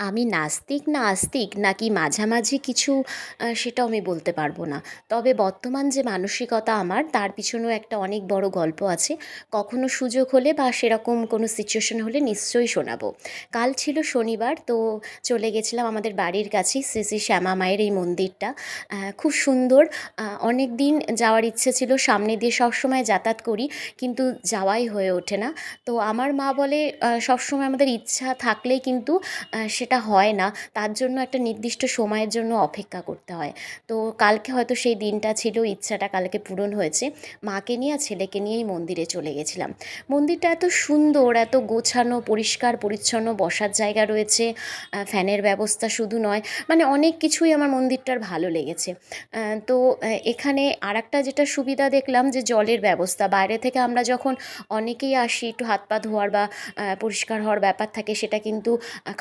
আমি নাস্তিক না আস্তিক নাকি মাঝামাঝি কিছু সেটাও আমি বলতে পারব না। তবে বর্তমান যে মানসিকতা আমার, তার পিছনেও একটা অনেক বড় গল্প আছে। কখনো সুযোগ হলে বা সেরকম কোনো সিচুয়েশন হলে নিশ্চয়ই শোনাবো। কাল ছিল শনিবার, তো চলে গেছিলাম আমাদের বাড়ির কাছেই শ্রী শ্রী শ্যামা মায়ের এই মন্দিরটা। খুব সুন্দর। অনেক দিন যাওয়ার ইচ্ছে ছিল, সামনে দিয়ে সবসময় যাতায়াত করি, কিন্তু যাওয়াই হয়ে ওঠে না। তো আমার মা বলে সবসময় আমাদের ইচ্ছা থাকলেই কিন্তু সেটা হয় না। তার জন্য একটা নির্দিষ্ট সময়ের জন্য অপেক্ষা করতে হয়। তো কালকে হয়তো সেই দিনটা ছিল, ইচ্ছাটা কালকে পূরণ হয়েছে। মাকে নিয়ে আর ছেলেকে নিয়েই মন্দিরে চলে গেছিলাম। মন্দিরটা এত সুন্দর, এত গোছানো, পরিষ্কার, পরিচ্ছন্ন, বসার জায়গা রয়েছে। ফ্যানের ব্যবস্থা শুধু নয় মানে অনেক কিছুই আমার মন্দিরটার ভালো লেগেছে। তো এখানে আর যেটা সুবিধা দেখলাম যে জলের ব্যবস্থা। বাইরে থেকে আমরা যখন অনেকেই আসি, একটু হাত পা ধোয়ার বা পরিষ্কার হওয়ার ব্যাপার থাকে, সেটা কিন্তু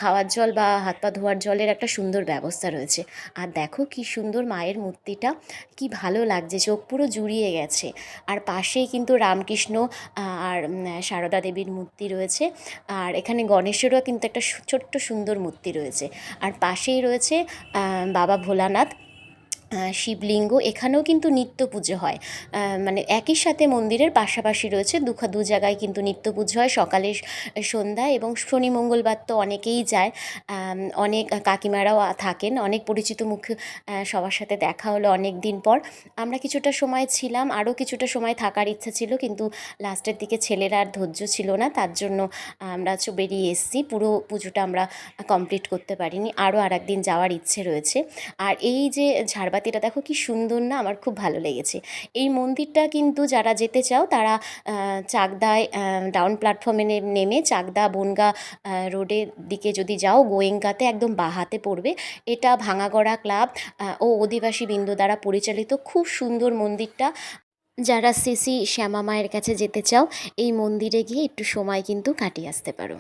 খাওয়ার জল বা হাত পা ধোয়ার জলের একটা সুন্দর ব্যবস্থা রয়েছে। আর দেখো কি সুন্দর মায়ের মূর্তিটা, কি ভালো লাগছে, চোখ পুরো জুড়িয়ে গেছে। আর পাশেই কিন্তু রামকৃষ্ণ আর সারদা দেবীর মূর্তি রয়েছে। আর এখানে গণেশেরও কিন্তু একটা ছোট্ট সুন্দর মূর্তি রয়েছে। আর পাশেই রয়েছে বাবা ভোলানাথ। শিবলিঙ্গ, এখানেও কিন্তু নিত্য পুজো হয়। মানে একই সাথে মন্দিরের পাশাপাশি রয়েছে দুখা দু জায়গায় কিন্তু নিত্য পুজো হয়। সকালে সন্ধ্যা এবং শনি মঙ্গলবার তো অনেকেই যায়। অনেক কাকিমারাও থাকেন। অনেক পরিচিত মুখ সবার সাথে দেখা হলো অনেক দিন পর। আমরা কিছুটা সময় ছিলাম, আরও কিছুটা সময় থাকার ইচ্ছা ছিল, কিন্তু লাস্টের দিকে ছেলেরা আর ধৈর্য ছিল না। তার জন্য আমরা চো, বেরিয়ে এসেছি। পুরো পুজোটা আমরা কমপ্লিট করতে পারিনি। আরও আর একদিন যাওয়ার ইচ্ছে রয়েছে। আর এই যে ঝাড়বাতি বাতিটা দেখো কি সুন্দর না, আমার খুব ভালো লেগেছে। এই মন্দিরটা কিন্তু যারা যেতে চাও, তারা চাকদায় ডাউন প্ল্যাটফর্মে নেমে চাকদা বনগা রোডের দিকে যদি যাও, গোয়েঙ্কাতে একদম বাঁ হাতে পড়বে। এটা ভাঙাগড়া ক্লাব ও অধিবাসী বিন্দু দ্বারা পরিচালিত। খুব সুন্দর মন্দিরটা। যারা শ্রী শ্যামা মায়ের কাছে যেতে চাও, এই মন্দিরে গিয়ে একটু সময় কিন্তু কাটিয়ে আসতে পারো।